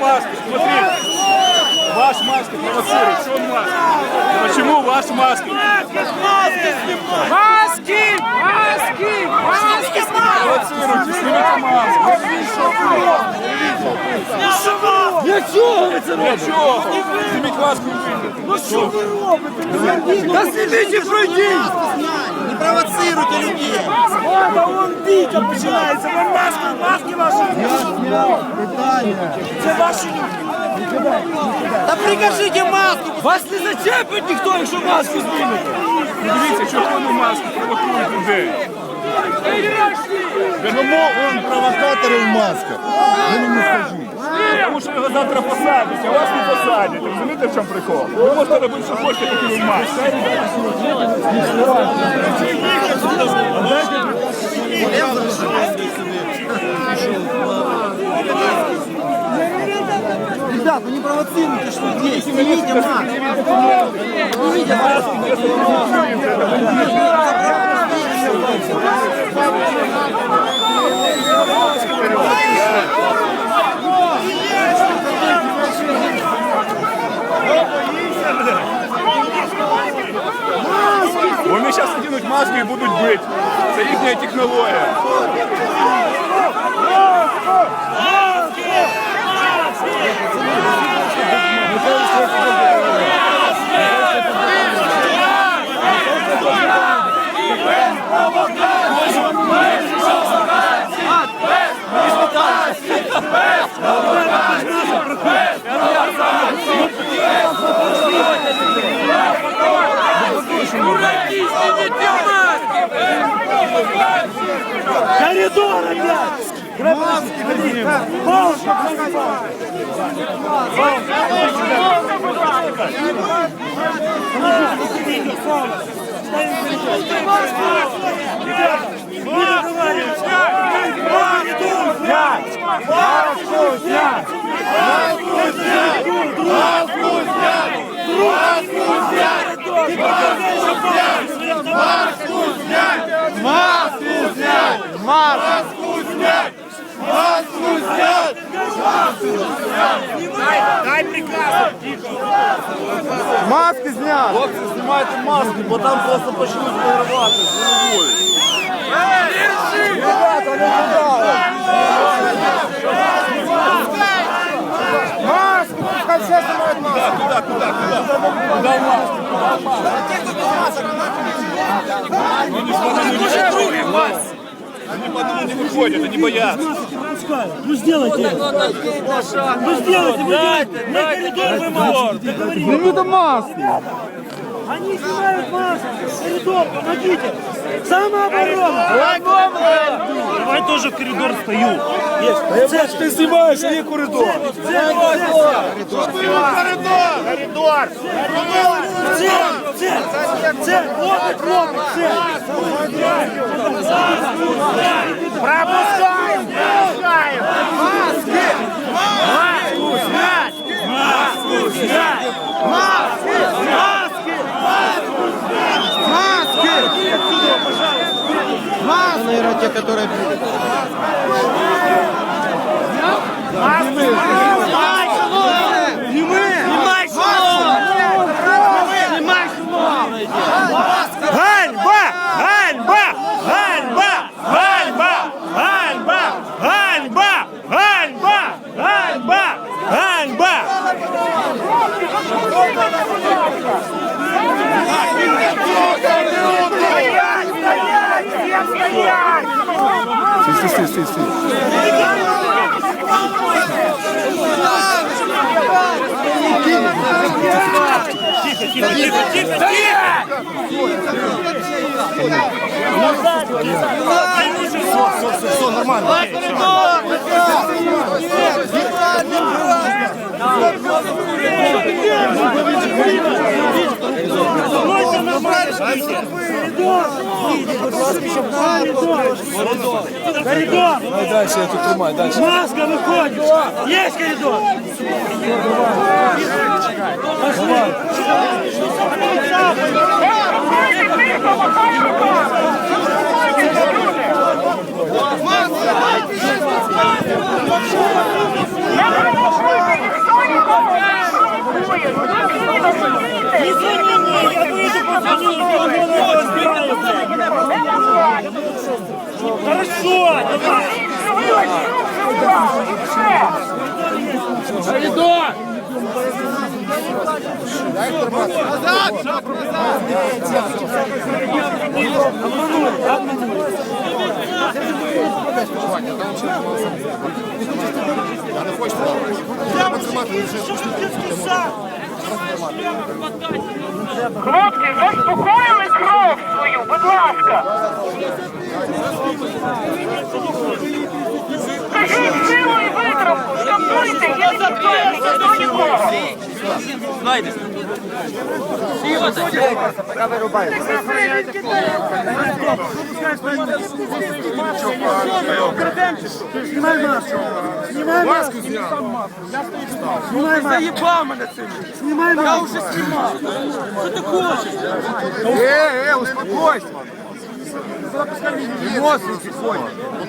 маски, смотри. Ваш маски провоцирует. Что он маски? Почему ваш маски? Маски! Маски! Маски! Провоцируйте, снимите маску. Для чого ви це Для чого? Зніміть маску і вийдете. Ну що ви робите? Та зніміть і пройдіть! Не провоцируйте людей. Та вон бійка починається, вон маски, маски ваші! Це ваші люди! Да прикажите маску. Вас не зачепить ніхто, якщо маску знімете! Дивіться, що вони маски провокують людей. Чому він провокатори в масках? Ви мені скажіть. Тому що його завтра посадять, а вас не посадять. Розумієте, в чому прикол? Ви можете робити, що хочете, ви в масці. Вы не провоцируйте, что здесь. Не видя, Марк. Не видя, Марк. Вони зараз одінуть маски і будуть бити. Це їхня технологія. Коридоры, блядь! Маски, блядь! Палка, блядь! Маску снять! Маску снять! Маску снять! Маску снять! Марш! Маску снять! Маску снять! Дай приказ! Маски снять! Хлопці, знімайте маски, бо там просто почнуть порвати. Ребята, не кидали! Маску, пускай все снимают маску! Куда, куда, куда? Куда маску? Куда маску? Ну, не смотри, не они по одному не выходят, они боятся. Ну сделайте это! Ну сделайте! Вы делаете! На коридор вы маски! Договорились! Зніміть маски! Они снимают маски! Коридор, помогите! Самооборона! Давай тоже в коридор стою! Есть! Ты снимаешь, а не коридор. це, Коридор! Це! Пропускаем! Пропускаем! Маски! Маску снять! Маску снять! Маски! Маски! Маску, наверное, те, которые будут. Ганьба! Стій, стій, стій, стій. Тихо, тихо, тихо, тихо, тихо! Все, нормально. Давайте нормально ждите! Коридор! Дальше я тут тримаю, дальше. Маска виходить! Є коридор! Пошли! Маска! Хорошо, давай. Что ж ты детский сад? Хлопці, заспокоїли кров свою, будь ласка. Кажіть силу і витримку, штампуйте, я не нікого. Маску. Маску. Маску. Мене цим. Я уже снимал. Що ти хочеш? Е, е, успокойся. Эмоции,